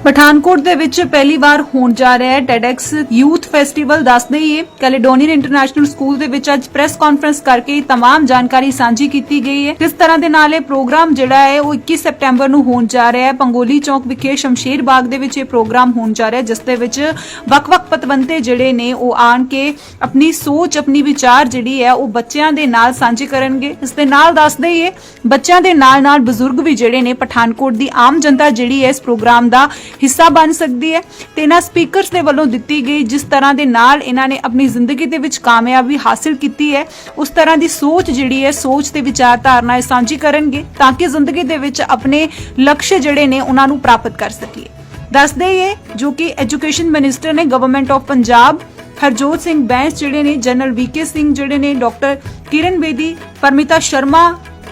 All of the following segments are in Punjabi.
ਪਠਾਨਕੋਟ ਦੇ ਵਿੱਚ ਪਹਿਲੀ ਵਾਰ ਹੋਣ ਜਾ ਰਿਹਾ ਹੈ TEDx ਯੂਥ ਫੈਸਟੀਵਲ ਦੱਸਦੇ ਹੀ ਹੈ ਕੈਲੀਡੋਨੀਅਨ ਇੰਟਰਨੈਸ਼ਨਲ ਸਕੂਲ ਦੇ ਵਿੱਚ ਅੱਜ ਪ੍ਰੈਸ ਕਾਨਫਰੰਸ ਕਰਕੇ तमाम ਜਾਣਕਾਰੀ ਸਾਂਝੀ ਕੀਤੀ ਗਈ ਹੈ ਕਿਸ ਤਰ੍ਹਾਂ ਦੇ ਨਾਲ ਇਹ ਪ੍ਰੋਗਰਾਮ ਜਿਹੜਾ ਹੈ ਉਹ 21 ਸਪਟੈਂਬਰ ਨੂੰ ਹੋਣ ਜਾ ਰਿਹਾ ਹੈ ਪੰਗੋਲੀ ਚੌਕ ਵਿਖੇ ਸ਼ਮਸ਼ੀਰ ਬਾਗ ਦੇ ਵਿੱਚ ਇਹ ਪ੍ਰੋਗਰਾਮ ਹੋਣ ਜਾ ਰਿਹਾ ਹੈ ਜਿਸ ਦੇ ਵਿੱਚ ਵੱਖ-ਵੱਖ ਪਤਵੰਤੇ ਜਿਹੜੇ ਨੇ ਉਹ ਆਣ ਕੇ ਆਪਣੀ ਸੋਚ ਆਪਣੀ ਵਿਚਾਰ ਜਿਹੜੀ ਹੈ ਉਹ ਬੱਚਿਆਂ ਦੇ ਨਾਲ ਸਾਂਝੀ ਕਰਨਗੇ ਇਸ ਦੇ ਨਾਲ ਦੱਸਦੇ ਹੀ ਹੈ ਬੱਚਿਆਂ ਦੇ ਨਾਲ-ਨਾਲ ਬਜ਼ੁਰਗ ਵੀ ਜਿਹੜੇ ਨੇ ਪਠਾਨਕੋਟ ਦੀ ਆਮ ਜਨਤਾ ਜਿਹੜੀ ਹੈ ਇਸ ਪ੍ਰੋਗਰਾਮ ਦਾ ਹਿੱਸਾ ਬਣ ਸਕਦੀ ਹੈ ਤੇ ਇਹਨਾਂ ਸਪੀਕਰਸ ਦੇ ਵੱਲੋਂ ਦਿੱਤੀ ਗਈ ਜਿਸ ਤਰ੍ਹਾਂ ਦੇ ਨਾਲ ਇਹਨਾਂ ਨੇ ਆਪਣੀ ਜ਼ਿੰਦਗੀ ਦੇ ਵਿੱਚ ਕਾਮਯਾਬੀ ਹਾਸਲ ਕੀਤੀ ਹੈ, ਉਸ ਤਰ੍ਹਾਂ ਦੀ ਸੋਚ ਜਿਹੜੀ ਹੈ, ਸੋਚ ਤੇ ਵਿਚਾਰ ਇਹ ਸਾਂਝੀ ਕਰਨਗੇ ਤਾਂ ਕਿ ਜ਼ਿੰਦਗੀ ਦੇ ਵਿੱਚ ਆਪਣੇ ਲਕਸ਼ ਜਿਹੜੇ ਨੇ ਉਹਨਾਂ ਨੂੰ ਪ੍ਰਾਪਤ ਕਰ ਸਕੀਏ। ਦੱਸ ਹੀ ਜੋ ਕਿ ਐਜੂਕੇਸ਼ਨ ਮਿਨਿਸਟਰ ਨੇ ਗਵਰਨਮੈਂਟ ਆਫ ਪੰਜਾਬ ਹਰਜੋਤ ਸਿੰਘ ਬੈਂਸ ਜਿਹੜੇ ਨੇ, ਜਨਰਲ ਵੀਕੇ ਸਿੰਘ ਜਿਹੜੇ ਨੇ, ਡਾਕਟਰ ਕਿਰਨ ਬੇਦੀ, ਪਰਮਿਤਾ ਸ਼ਰਮਾ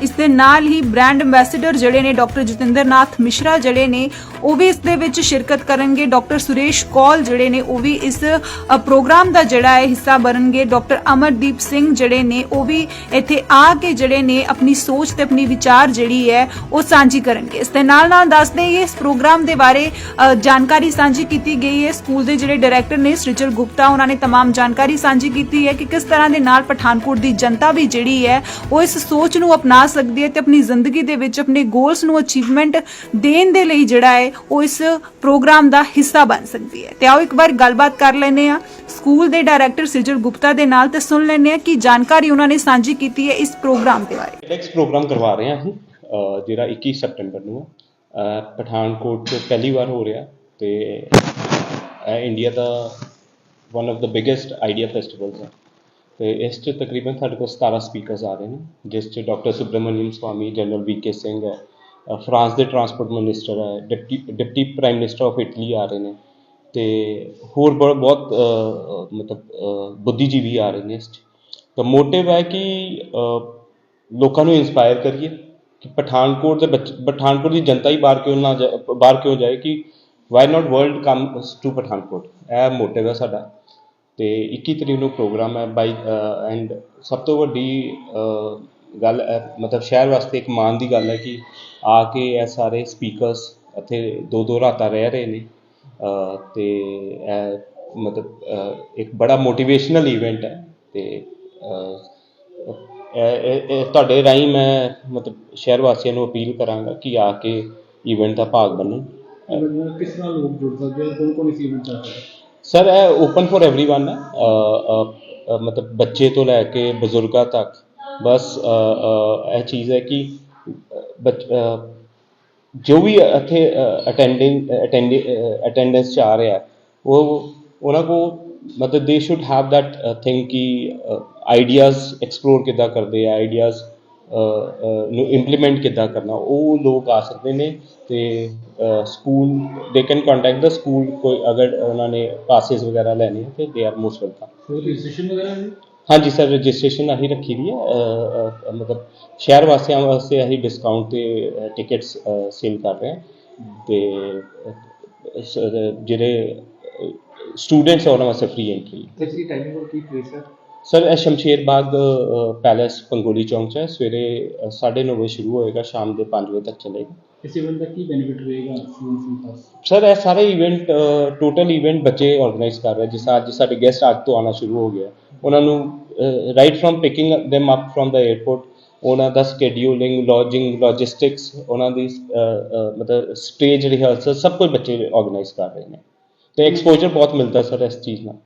ਇਸ ਦੇ ਨਾਲ ਹੀ ਬ੍ਰਾਂਡ ਐਮਬੈਸਡਰ ਜਿਹੜੇ ਨੇ ਡਾਕਟਰ ਜਤਿੰਦਰਨਾਥ ਮਿਸ਼ਰਾ ਜਿਹੜੇ ਨੇ ਉਹ ਵੀ ਇਸ ਦੇ ਵਿੱਚ ਸ਼ਿਰਕਤ ਕਰਨਗੇ ਡਾਕਟਰ ਸੁਰੇਸ਼ ਕੌਲ ਜਿਹੜੇ ਨੇ ਉਹ ਵੀ ਇਸ ਅ, ਪ੍ਰੋਗਰਾਮ ਦਾ ਜਿਹੜਾ ਹੈ ਹਿੱਸਾ ਬਣਨਗੇ ਡਾਕਟਰ ਅਮਰਦੀਪ ਸਿੰਘ ਜਿਹੜੇ ਨੇ ਉਹ ਵੀ ਇੱਥੇ ਆ ਕੇ ਜਿਹੜੇ ਨੇ ਆਪਣੀ ਸੋਚ ਤੇ ਆਪਣੀ ਵਿਚਾਰ ਜਿਹੜੀ ਹੈ ਉਹ ਸਾਂਝੀ ਕਰਨਗੇ ਇਸ ਦੇ ਨਾਲ ਨਾਲ ਦੱਸਦੇ ਹੀ ਇਸ ਪ੍ਰੋਗਰਾਮ ਦੇ ਬਾਰੇ ਅ, ਜਾਣਕਾਰੀ ਸਾਂਝੀ ਕੀਤੀ ਗਈ ਹੈ ਸਕੂਲ ਦੇ ਜਿਹੜੇ ਡਾਇਰੈਕਟਰ ਨੇ ਸ੍ਰਿਜਲ ਗੁਪਤਾ ਉਹਨਾਂ ਨੇ तमाम ਜਾਣਕਾਰੀ ਸਾਂਝੀ ਕੀਤੀ ਹੈ ਕਿ ਕਿਸ ਤਰ੍ਹਾਂ ਦੇ ਨਾਲ ਪਠਾਨਕੋਟ ਦੀ ਜਨਤਾ ਵੀ ਜਿਹੜੀ ਹੈ ਉਹ ਇਸ ਸੋਚ ਨੂੰ ਅਪਣਾ ਸਕਦੀ ਹੈ ਤੇ ਆਪਣੀ ਜ਼ਿੰਦਗੀ ਦੇ ਵਿੱਚ ਆਪਣੇ ਗੋਲਸ ਨੂੰ ਅਚੀਵਮੈਂਟ ਦੇਣ ਦੇ ਲਈ ਜਿਹੜਾ ਹੈ, ਉਹ ਇਸ ਪ੍ਰੋਗਰਾਮ ਦਾ ਹਿੱਸਾ ਬਣ ਸਕਦੀ ਹੈ। ਤੇ ਆਓ ਇੱਕ ਵਾਰ ਗੱਲਬਾਤ ਕਰ ਲੈਨੇ ਆ ਸਕੂਲ ਦੇ ਡਾਇਰੈਕਟਰ ਸ੍ਰਿਜਲ ਗੁਪਤਾ ਦੇ ਨਾਲ ਤੇ ਸੁਣ ਲੈਨੇ ਆ ਕਿ ਜਾਣਕਾਰੀ ਉਹਨਾਂ ਨੇ ਸਾਂਝੀ ਕੀਤੀ ਹੈ ਇਸ ਪ੍ਰੋਗਰਾਮ ਦੇ ਬਾਰੇ। ਟੈਕਸ ਪ੍ਰੋਗਰਾਮ ਕਰਵਾ ਰਹੇ ਹਾਂ ਅਸੀਂ, ਅਹ, ਜਿਹੜਾ 21 ਸਤੰਬਰ ਨੂੰ ਹੈ। ਅਹ, ਪਠਾਨਕੋਟ 'ਚ ਪਹਿਲੀ ਵਾਰ ਹੋ ਰਿਹਾ ਤੇ ਇਹ India the one of the biggest idea festivals ਹੈ। ਤੇ ਇਸ 'ਚ ਤਕਰੀਬਨ ਸਾਡੇ ਕੋਲ 17 ਸਪੀਕਰਸ ਆ ਰਹੇ ਨੇ, ਜਿਸ 'ਚ doctor Subramanian Swamy general V K Singh ਹੈ ਫਰਾਂਸ ਦੇ ਟਰਾਂਸਪੋਰਟ ਮਿਨਿਸਟਰ ਹੈ deputy deputy prime minister of Italy ਆ ਰਹੇ ਨੇ, ਤੇ ਹੋਰ ਬਹੁਤ ਬਹੁਤ ਮਤਲਬ ਬੁੱਧੀਜੀਵੀ ਆ ਰਹੇ ਨੇ ਇਸ 'ਚ। ਤਾਂ ਮੋਟਿਵ ਹੈ ਕਿ ਲੋਕਾਂ ਨੂੰ ਇਨਸਪਾਇਰ ਕਰੀਏ, ਕਿ ਪਠਾਨਕੋਟ ਦੇ ਬੱਚ, ਪਠਾਨਕੋਟ ਦੀ ਜਨਤਾ ਹੀ ਬਾਹਰ ਕਿਉਂ ਨਾ ਜਾ- ਬਾਹਰ ਕਿਉਂ ਜਾਏ ਕਿ why not world comes to Pathankot? ਇਹ ਮੋਟਿਵ ਹੈ ਸਾਡਾ। ਅਤੇ ਇੱਕੀ ਤਰੀਕ ਨੂੰ ਪ੍ਰੋਗਰਾਮ ਹੈ ਬਾਈ ਐਂਡ ਸਭ ਤੋਂ ਵੱਡੀ ਗੱਲ ਹੈ, ਮਤਲਬ ਸ਼ਹਿਰ ਵਾਸਤੇ ਇੱਕ ਮਾਣ ਦੀ ਗੱਲ ਹੈ ਕਿ ਆ ਕੇ ਇਹ ਸਾਰੇ ਸਪੀਕਰਸ ਇੱਥੇ ਦੋ ਦੋ ਰਾਤਾਂ ਰਹਿ ਰਹੇ ਨੇ ਅਤੇ ਇਹ ਮਤਲਬ ਇੱਕ ਬੜਾ ਮੋਟੀਵੇਸ਼ਨਲ ਈਵੈਂਟ ਹੈ ਅਤੇ ਤੁਹਾਡੇ ਰਾਹੀਂ ਮੈਂ ਮਤਲਬ ਸ਼ਹਿਰ ਵਾਸੀਆਂ ਨੂੰ ਅਪੀਲ ਕਰਾਂਗਾ ਕਿ ਆ ਕੇ ਈਵੈਂਟ ਦਾ ਭਾਗ ਬਣਨ। ਕਿਸ ਤਰ੍ਹਾਂ ਲੋਕ ਜੁੜ ਸਕਦੇ ਆ? ਕੌਣ ਕੌਣ ਇਸ ਇਵੈਂਟ ਚ ਸਰ ਇਹ ਓਪਨ ਫॉर एवरीवन ਹੈ। ਮਤਲਬ ਬੱਚੇ ਤੋਂ ਲੈ ਕੇ ਬਜ਼ੁਰਗਾਂ ਤੱਕ। ਬਸ ਇਹ ਚੀਜ਼ ਹੈ ਕਿ ਜੋ ਵੀ ਇੱਥੇ ਅਟੈਂਡਿੰਗ ਅਟੈਂਡੈਂਸ ਚ ਆ ਰਿਹਾ, ਉਹ, ਉਹਨਾਂ ਕੋ ਮਤਲਬ they should have that think ਕਿ ਆਈਡੀਆਜ਼ ਐਕਸਪਲੋਰ ਕਿਦਾਂ ਕਰਦੇ ਆ ਆਈਡੀਆਜ਼ ਨੂੰ ਇੰਪਲੀਮੈਂਟ ਕਿੱਦਾਂ ਕਰਨਾ ਉਹ ਲੋਕ ਆ ਸਕਦੇ ਨੇ ਤੇ school they can contact the school ਕੋਈ ਅਗਰ ਉਹਨਾਂ ਨੇ ਪਾਸਿਸ ਵਗੈਰਾ ਲੈਣੇ ਆ ਤੇ they are most welcome registration ਵਗੈਰਾ ਹਾਂਜੀ ਸਰ ਰਜਿਸਟ੍ਰੇਸ਼ਨ ਅਸੀਂ ਰੱਖੀ ਦੀ ਹੈ ਮਤਲਬ ਸ਼ਹਿਰ ਵਾਸੀਆਂ ਵਾਸਤੇ ਅਸੀਂ ਡਿਸਕਾਊਂਟ ਤੇ ਟਿਕਟਸ ਸੇਲ ਕਰ ਰਹੇ ਹਾਂ ਤੇ ਜਿਹੜੇ ਸਟੂਡੈਂਟਸ ਉਹਨਾਂ ਵਾਸਤੇ ਫ੍ਰੀ ਐਂਟਰੀ ਤੇ ਇਸ ਦੀ ਟਾਈਮਿੰਗ ਹੋਰ ਕੀ ਪਲੇਸ ਹੈ ਸਰ ਇਹ ਸ਼ਮਸ਼ੇਰ ਬਾਗ ਪੈਲੇਸ ਪੰਗੋਲੀ ਚੌਂਕ 'ਚ ਹੈ। ਸਵੇਰੇ 9:30 ਵਜੇ ਸ਼ੁਰੂ ਹੋਏਗਾ ਸ਼ਾਮ ਦੇ 5 ਵਜੇ ਤੱਕ ਚੱਲੇਗਾ। ਇਸ ਇਵੈਂਟ ਦਾ ਕੀ ਬੈਨੀਫਿਟ ਰਹੇਗਾ? ਸਰ ਇਹ ਸਾਰੇ ਇਵੈਂਟ ਟੋਟਲ ਇਵੈਂਟ ਬੱਚੇ ਆਰਗੇਨਾਈਜ਼ ਕਰ ਰਹੇ। ਜਿਸ ਅੱਜ ਸਾਡੇ ਗੈਸਟ ਅੱਜ ਤੋਂ ਆਉਣਾ ਸ਼ੁਰੂ ਹੋ ਗਿਆ ਉਹਨਾਂ ਨੂੰ right firm picking them up firm ਦਾ 에ਅਰਪੋਰਟ ਉਹਨਾਂ ਦਾ ਸਕੇਡਿਊਲਿੰਗ ਲੌਜਿੰਗ ਲੌਜਿਸਟਿਕਸ ਉਹਨਾਂ ਦੀ ਮਤਲਬ ਸਟੇਜ ਰਿਹਰਸਲ ਸਭ ਕੁਝ ਬੱਚੇ ਆਰਗੇਨਾਈਜ਼ ਕਰ ਰਹੇ ਨੇ। ਤੇ ਐਕਸਪੋਜ਼ਰ ਬਹੁਤ ਮਿਲਦਾ ਸਰ ਇਸ ਚੀਜ਼ ਨਾਲ।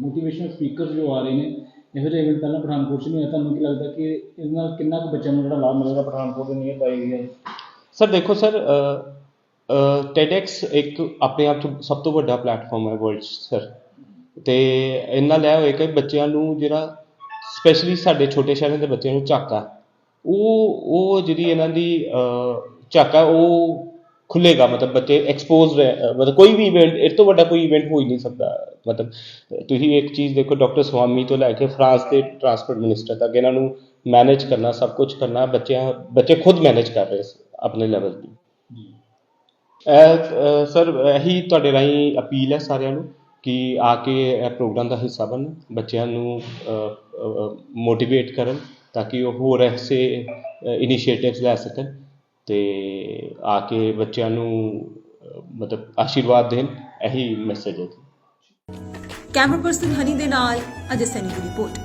ਮੋਟੀਵੇਸ਼ਨਲ ਸਪੀਕਰ ਜੋ ਆ ਰਹੇ ਨੇ ਇਹੋ ਜਿਹੇ ਇਵੈਂਟ ਪਹਿਲਾਂ ਪਠਾਨਕੋਟ 'ਚ ਨਹੀਂ ਹੋਇਆ ਤੁਹਾਨੂੰ ਕੀ ਲੱਗਦਾ ਕਿ ਇਹਦੇ ਨਾਲ ਕਿੰਨਾ ਕੁ ਬੱਚਿਆਂ ਨੂੰ ਜਿਹੜਾ ਲਾਭ ਮਿਲੇਗਾ ਪਠਾਨਕੋਟ ਦੇ ਨੀਅਰ ਬਾਈ ਏਰੀਆ ਸਰ ਦੇਖੋ ਸਰ ਟੈਡੈਕਸ ਇੱਕ ਆਪਣੇ ਆਪ 'ਚ ਸਭ ਤੋਂ ਵੱਡਾ ਪਲੇਟਫਾਰਮ ਹੈ ਵਰਲਡ 'ਚ ਸਰ ਤੇ ਇਹਨਾਂ ਲੈ ਹੋਏ ਕਿ ਬੱਚਿਆਂ ਨੂੰ ਜਿਹੜਾ ਸਪੈਸ਼ਲੀ ਸਾਡੇ ਛੋਟੇ ਸ਼ਹਿਰਾਂ ਦੇ ਬੱਚਿਆਂ ਨੂੰ ਝਾਕਾ ਉਹ ਉਹ ਜਿਹੜੀ ਇਹਨਾਂ ਦੀ ਅਹ, ਝਾਕਾ ਉਹ ਖੁੱਲੇਗਾ ਮਤਲਬ ਬੱਚੇ ਐਕਸਪੋਜ਼ ਮਤਲਬ ਕੋਈ ਵੀ ਇਵੈਂਟ ਇਹ ਤੋਂ ਵੱਡਾ ਕੋਈ ਇਵੈਂਟ ਹੋ ਹੀ ਨਹੀਂ ਸਕਦਾ। ਮਤਲਬ ਤੁਸੀਂ ਇੱਕ ਚੀਜ਼ ਦੇਖੋ ਡਾਕਟਰ ਸਵਾਮੀ ਤੋਂ ਲੈ ਕੇ ਫਰਾਂਸ ਦੇ ਟਰਾਂਸਪੋਰਟ ਮਿਨਿਸਟਰ ਤੱਕ ਇਹਨਾਂ ਨੂੰ ਮੈਨੇਜ ਕਰਨਾ ਸਭ ਕੁਝ ਕਰਨਾ ਬੱਚਿਆਂ ਬੱਚੇ ਖੁਦ ਮੈਨੇਜ ਕਰ ਰਹੇ ਆਪਣੇ ਲੈਵਲ ਤੇ ਸਰ ਇਹੀ ਤੁਹਾਡੇ ਰਾਹੀਂ ਅਪੀਲ ਹੈ ਸਾਰਿਆਂ ਨੂੰ ਕਿ ਆ ਕੇ ਇਹ ਪ੍ਰੋਗਰਾਮ ਦਾ ਹਿੱਸਾ ਬਣਨ ਬੱਚਿਆਂ ਨੂੰ ਮੋਟੀਵੇਟ ਕਰਨ ਤਾਂ ਕਿ ਉਹ ਹੋਰ ਐਸੇ ਇਨੀਸ਼ੀਏਟਿਵਸ ਲੈ ਸਕਣ। ਤੇ ਆ ਕੇ ਬੱਚਿਆਂ ਨੂੰ ਮਤਲਬ ਆਸ਼ੀਰਵਾਦ ਦੇਣ, ਇਹੀ ਮੈਸੇਜ ਹੈ ਜੀ। ਕੈਮਰਾ ਪਰਸਨ ਹਨੀ ਦੇ ਨਾਲ, ਅਜੇ ਸੈਨੀ ਦੀ ਰਿਪੋਰਟ।